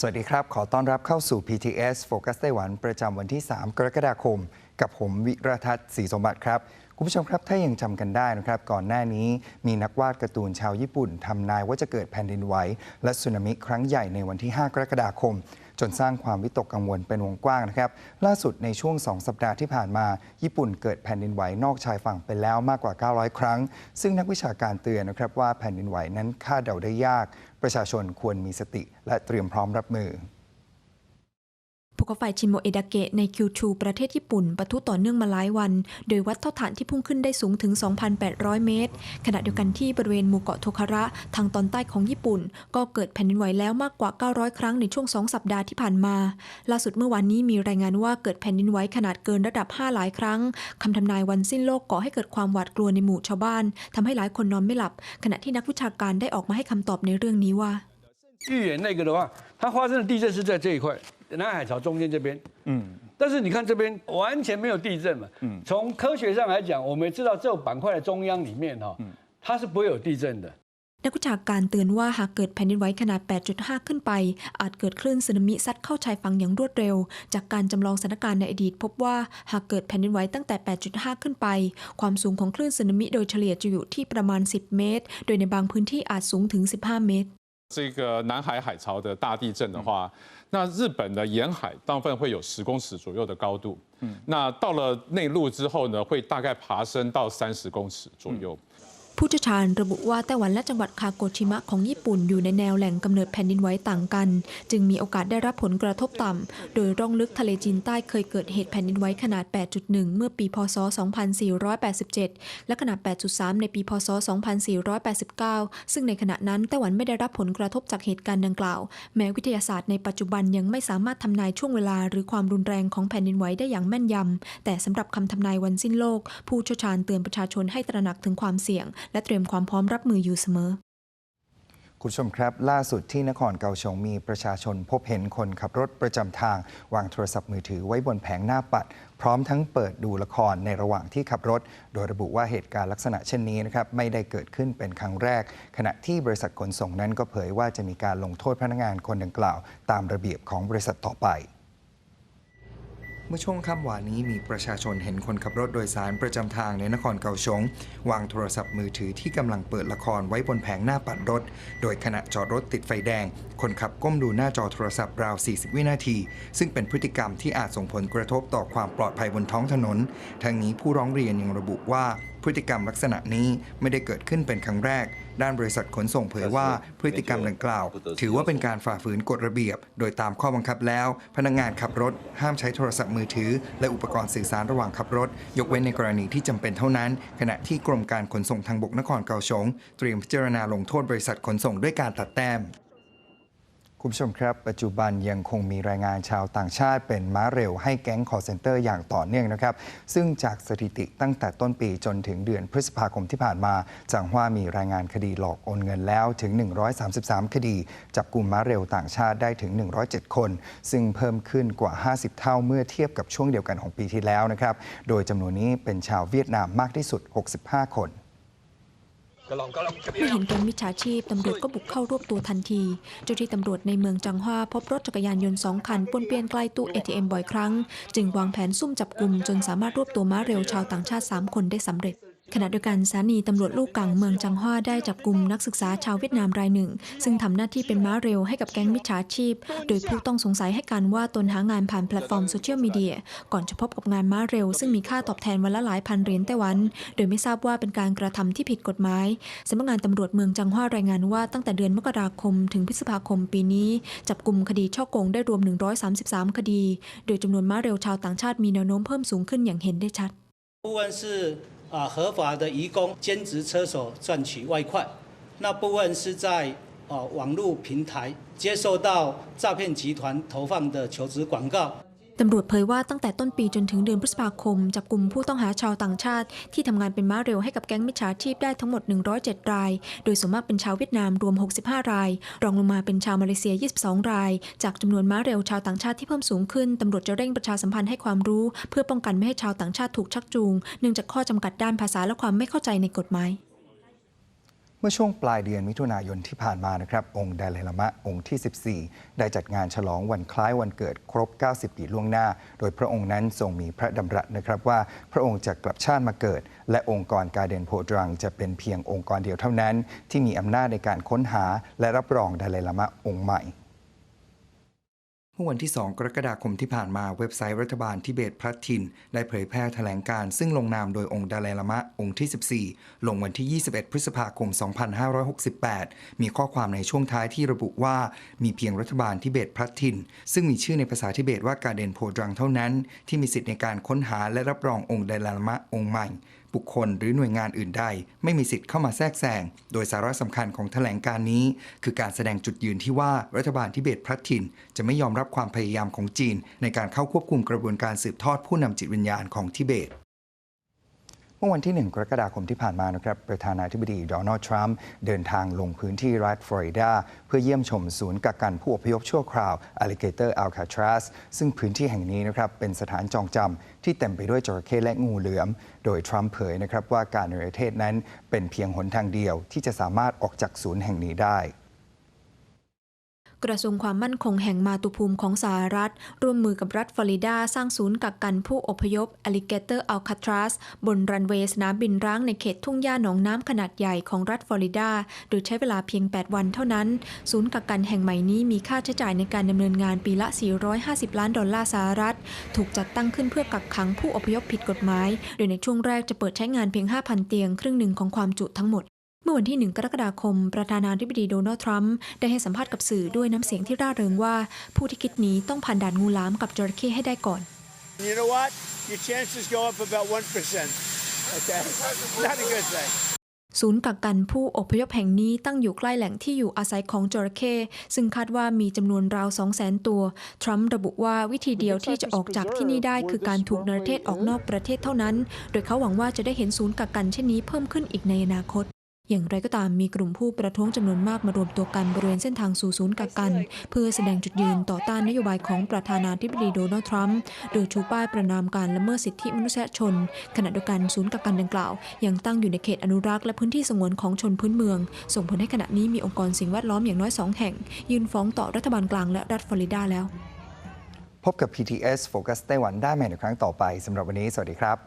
สวัสดีครับ ขอต้อนรับเข้าสู่ PTS Focus ไต้หวัน ประจำวันที่ 3 กรกฎาคม กับผมวิรทัศน์ศรีสมบัติครับ คุณผู้ชมครับ ถ้ายังจำกันได้นะครับ ก่อนหน้านี้มีนักวาดการ์ตูนชาวญี่ปุ่นทำนายว่าจะเกิดแผ่นดินไหวและสึนามิครั้งใหญ่ในวันที่ 5 กรกฎาคม จนสร้างความวิตกกังวลเป็นวงกว้างนะครับ ล่าสุดในช่วง 2 สัปดาห์ที่ผ่านมา ญี่ปุ่นเกิดแผ่นดินไหวนอกชายฝั่งไปแล้วมากกว่า 900 ครั้ง ซึ่งนักวิชาการเตือนนะครับว่าแผ่นดินไหวนั้นคาดเดาได้ยาก ประชาชนควรมีสติ และเตรียมพร้อมรับมือ ภูเขาไฟชินโมเอดาเกะในคิวชูประเทศญี่ปุ่นปะทุต่อเนื่องมาหลายวัน โดยวัดเท่าฐานที่พุ่งขึ้นได้สูงถึง 2,800 เมตร ขณะเดียวกันที่บริเวณหมู่เกาะโทคาระ ทางตอนใต้ของญี่ปุ่น ก็เกิดแผ่นดินไหวแล้วมากกว่า 900 ครั้งในช่วง 2 สัปดาห์ที่ผ่านมา ล่าสุดเมื่อวานนี้มีรายงานว่าเกิดแผ่นดินไหวขนาดเกินระดับ 5 หลายครั้งคำทำนายวันสิ้นโลกก่อให้เกิดความหวาดกลัวในหมู่ชาวบ้านทำให้หลายคนนอนไม่หลับ ขณะที่นักวิชาการได้ออกมาให้คำตอบในเรื่องนี้ว่า 预言那个的话，它发生的地震是在这一块 南海潮中间这边，嗯，但是你看这边完全没有地震嘛，嗯，从科学上来讲，我们知道这种板块的中央里面哈、它是不会有地震的。 นักวิชาการเตือนว่าหากเกิดแผ่นดินไหวขนาด 8.5 ขึ้นไป อาจเกิดคลื่นสึนามิซัดเข้าชายฝั่งอย่างรวดเร็ว จากการจำลองสถานการณ์ในอดีต พบว่าหากเกิดแผ่นดินไหวตั้งแต่ 8.5 ขึ้นไป ความสูงของคลื่นสึนามิโดยเฉลี่ยจะอยู่ที่ประมาณ 10 เมตร โดยในบางพื้นที่อาจสูงถึง 15 เมตร 这个南海海潮的大地震的话，那日本的沿海大部分会有十公尺左右的高度，嗯，那到了内陆之后呢，会大概爬升到三十公尺左右。 ผู้เชี่ยวชาญระบุว่าไต้หวันและจังหวัดคาโกชิมะของญี่ปุ่นอยู่ในแนวแหล่งกำเนิดแผ่นดินไหวต่างกัน จึงมีโอกาสได้รับผลกระทบต่ำ โดยร่องลึกทะเลจีนใต้เคยเกิดเหตุแผ่นดินไหวขนาด 8.1 เมื่อปีพศ 2487 และขนาด 8.3 ในปีพศ 2489 ซึ่งในขณะนั้นไต้หวันไม่ได้รับผลกระทบจากเหตุการณ์ดังกล่าว แม้วิทยาศาสตร์ในปัจจุบันยังไม่สามารถทำนายช่วงเวลา หรือความรุนแรงของแผ่นดินไหวได้อย่างแม่นยำแต่สำหรับคำทำนายวันสิ้นโลก ผู้เชี่ยวชาญเตือนประชาชนให้ตระหนักถึงความเสี่ยงและเตรียมความพร้อมรับมืออยู่เสมอ คุณผู้ชมครับ ล่าสุดที่นครเกาสงมีประชาชนพบเห็นคนขับรถประจำทาง วางโทรศัพท์มือถือไว้บนแผงหน้าปัด พร้อมทั้งเปิดดูละครในระหว่างที่ขับรถ โดยระบุว่าเหตุการณ์ลักษณะเช่นนี้นะครับไม่ได้เกิดขึ้นเป็นครั้งแรก ขณะที่บริษัทขนส่งนั้นก็เผยว่าจะมีการลงโทษพนักงานคนดังกล่าว ตามระเบียบของบริษัทต่อไป เมื่อช่วงค่ำวานนี้มีประชาชนเห็นคนขับรถโดยสารประจำทางในนครเกาสงวางโทรศัพท์มือถือที่กำลังเปิดละครไว้บนแผงหน้าปัดรถ โดยขณะจอดรถติดไฟแดง คนขับก้มดูหน้าจอโทรศัพท์ราว 40 วินาที ซึ่งเป็นพฤติกรรมที่อาจส่งผลกระทบต่อความปลอดภัยบนท้องถนน ทั้งนี้ผู้ร้องเรียนยังระบุว่าพฤติกรรมลักษณะนี้ไม่ได้เกิดขึ้นเป็นครั้งแรก ด้านบริษัทขนส่งเผยว่าพฤติกรรมดังกล่าว ถือว่าเป็นการฝ่าฝืนกฎระเบียบ โดยตามข้อบังคับแล้ว พนักงานขับรถ ห้ามใช้โทรศัพท์มือถือ และอุปกรณ์สื่อสารระหว่างขับรถ ยกเว้นในกรณีที่จำเป็นเท่านั้น ขณะที่กรมการขนส่งทางบกนครเกาสงเตรียมพิจารณาลงโทษบริษัทขนส่งด้วยการตัดแต้ม คุณผู้ชมครับ ปัจจุบันยังคงมีรายงานชาวต่างชาติเป็นม้าเร็วให้แก๊งคอร์เซนเตอร์อย่างต่อเนื่องนะครับ ซึ่งจากสถิติตั้งแต่ต้นปีจนถึงเดือนพฤษภาคมที่ผ่านมาจังว่ามีรายงานคดีหลอกโอนเงินแล้วถึง 133 คดี จับกลุ่มม้าเร็วต่างชาติได้ถึง 107 คน ซึ่งเพิ่มขึ้นกว่า 50 เท่าเมื่อเทียบกับช่วงเดียวกันของปีที่แล้วนะครับ โดยจำนวนนี้เป็นชาวเวียดนามมากที่สุด 65 คน เมื่อเห็นแก๊งมิจฉาชีพ ตำรวจก็บุกเข้ารวบตัวทันที เจ้าที่ตำรวจในเมืองจังหวาพบรถจักรยานยนต์สองคันปนเปี้ยนใกล้ตู้ ATM บ่อยครั้ง จึงวางแผนซุ่มจับกลุ่มจนสามารถรวบตัวม้าเร็วชาวต่างชาติ 3 คนได้สำเร็จ ขณะเดียวกันสถานีตำรวจลูกกังเมืองจังหว้าได้จับกลุ่มนักศึกษาชาวเวียดนามรายหนึ่ง ซึ่งทำหน้าที่เป็นม้าเร็วให้กับแก๊งมิจฉาชีพ โดยผู้ต้องสงสัยให้การว่าตนหางานผ่านแพลตฟอร์มโซเชียลมีเดียก่อนจะพบกับงานม้าเร็ว ซึ่งมีค่าตอบแทนวันละหลายพันเหรียญไต้หวัน โดยไม่ทราบว่าเป็นการกระทำที่ผิดกฎหมายสำนักงานตำรวจเมืองจังหว้ารายงานว่าตั้งแต่เดือนมกราคม ถึงพฤษภาคมปีนี้จับกลุ่มคดีช่อโกงได้รวม 133 คดี โดยจำนวนม้าเร็วชาวต่างชาติมีแนวโน้มเพิ่มสูงขึ้นอย่างเห็นได้ชัด 啊合法的移工兼职车手赚取外快，那部分是在啊网络平台接受到诈骗集团投放的求职广告。 ตำรวจเผยว่าตั้งแต่ต้นปีจนถึงเดือนพฤษภาคม จับกลุ่มผู้ต้องหาชาวต่างชาติ ที่ทำงานเป็นม้าเร็วให้กับแก๊งมิจฉาชีพได้ทั้งหมด 107 ราย โดยส่วนมากเป็นชาวเวียดนามรวม 65 ราย รองลงมาเป็นชาวมาเลเซีย 22 ราย จากจำนวนม้าเร็วชาวต่างชาติที่เพิ่มสูงขึ้นตำรวจจะเร่งประชาสัมพันธ์ให้ความรู้ เพื่อป้องกันไม่ให้ชาวต่างชาติถูกชักจูงเนื่องจากข้อจำกัดด้านภาษาและความไม่เข้าใจในกฎหมาย เมื่อช่วงปลายเดือนมิถุนายนที่ผ่านมานะครับ องค์ไดลามะองค์ที่ 14 ได้จัดงานฉลองวันคล้ายวันเกิดครบ 90 ปีล่วงหน้า โดยพระองค์นั้นทรงมีพระดำรัสนะครับว่าพระองค์จะกลับชาติมาเกิด และองค์กรการเดนโพดรัง จะเป็นเพียงองค์กรเดียวเท่านั้น ที่มีอำนาจในการค้นหา และรับรองไดไลลามะองค์ใหม่ มื่อวันที่ 2 กรกฎาคมที่ผ่านมาเว็บไซต์รัฐบาลทิเบตพลัดทินได้เผยแพร่แถลงการ์ซึ่งลงนามโดยองค์ดาลลามะองค์ที่ 14 ลงวันที่ 21 พฤษภาคม 2568 มีข้อความในช่วงท้ายที่ระบุว่ามีเพียงรัฐบาลทิเบตพลัดทินซึ่งมีชื่อในภาษาทิเบตว่ากาเดนโพดรังเท่านั้น ที่มีสิทธิ์ในการค้นหาและรับรององค์ดไลลามะองค์ใหม่ บุคคลหรือหน่วยงานอื่นใด ไม่มีสิทธิ์เข้ามาแทรกแซง โดยสาระสำคัญของแถลงการนี้ คือการแสดงจุดยืนที่ว่ารัฐบาลทิเบตพลัดถิ่น จะไม่ยอมรับความพยายามของจีน ในการเข้าควบคุมกระบวนการสืบทอดผู้นำจิตวิญญาณของทิเบต เมื่อวันที่ 1 กรกฎาคมที่ผ่านมานะครับประธานาธิบดีโดนัลด์ทรัมป์เดินทางลงพื้นที่รัฐฟลอริดา เพื่อเยี่ยมชมศูนย์กักกันผู้อพยพชั่วคราว Alligator Alcatraz ซึ่งพื้นที่แห่งนี้นะครับเป็นสถานจองจำที่เต็มไปด้วยจระเข้และงูเหลือม โดยทรัมป์เผยนะครับว่าการในประเทศนั้นเป็นเพียงหนทางเดียวที่จะสามารถออกจากศูนย์แห่งนี้ได้ กระทรวงความมั่นคงแห่งมาตุภูมิของสหรัฐ ร่วมมือกับรัฐฟลอริดา สร้างศูนย์กักกันผู้อพยพ Alligator Alcatraz บนรันเวย์สนามบินร้างในเขตทุ่งหญ้าหนองน้ำขนาดใหญ่ของรัฐฟลอริดา โดยใช้เวลาเพียง 8 วันเท่านั้น ศูนย์กักกันแห่งใหม่นี้มีค่าใช้จ่ายในการดำเนินงานปีละ 450 ล้านดอลลาร์สหรัฐ ถูกจัดตั้งขึ้นเพื่อกักขังผู้อพยพผิดกฎหมาย โดยในช่วงแรกจะเปิดใช้งานเพียง 5,000 เตียง ครึ่งหนึ่งของความจุทั้งหมด เมื่อวันที่ 1 กรกฎาคม ประธานาธิบดีโดนัลด์ทรัมป์ได้ให้สัมภาษณ์กับสื่อด้วยน้ำเสียงที่ร่าเริงว่า ผู้ที่คิดหนีต้องผ่านด่านงูหลามกับจระเข้ให้ได้ก่อน You know what? Your chances go up about 1%. Okay? Not a good thing. ศูนย์กักกันผู้อพยพแห่งนี้ตั้งอยู่ใกล้แหล่งที่อยู่อาศัยของจระเข้ซึ่งคาดว่ามีจำนวนราว 200,000 ตัว ทรัมป์ระบุว่าวิธีเดียวที่จะออกจากที่นี่ได้คือการถูกนรเทศออกนอกประเทศเท่านั้น โดยเขาหวังว่าจะได้เห็นศูนย์กักกันเช่นนี้เพิ่มขึ้นอีกในอนาคต อย่างไรก็ตามมีกลุ่มผู้ประท้วงจำนวนมากมารวมตัวกันบริเวณเส้นทางสู่ศูนย์กักกัน เพื่อแสดงจุดยืนต่อต้านนโยบายของประธานาธิบดีโดนัลด์ทรัมป์โดยชูป้ายประนามการละเมิดสิทธิมนุษยชน ขณะเดียวกันศูนย์กักกันดังกล่าว ยังตั้งอยู่ในเขตอนุรักษ์และพื้นที่สงวนของชนพื้นเมือง ส่งผลให้ขณะนี้มีองค์กรสิ่งแวดล้อมอย่างน้อยสองแห่ง ยื่นฟ้องต่อรัฐบาลกลางและรัฐฟลอริดาแล้ว พบกับ PTS Focus ไต้หวันได้ใหม่ในครั้งต่อไปสำหรับวันนี้ สวัสดีครับ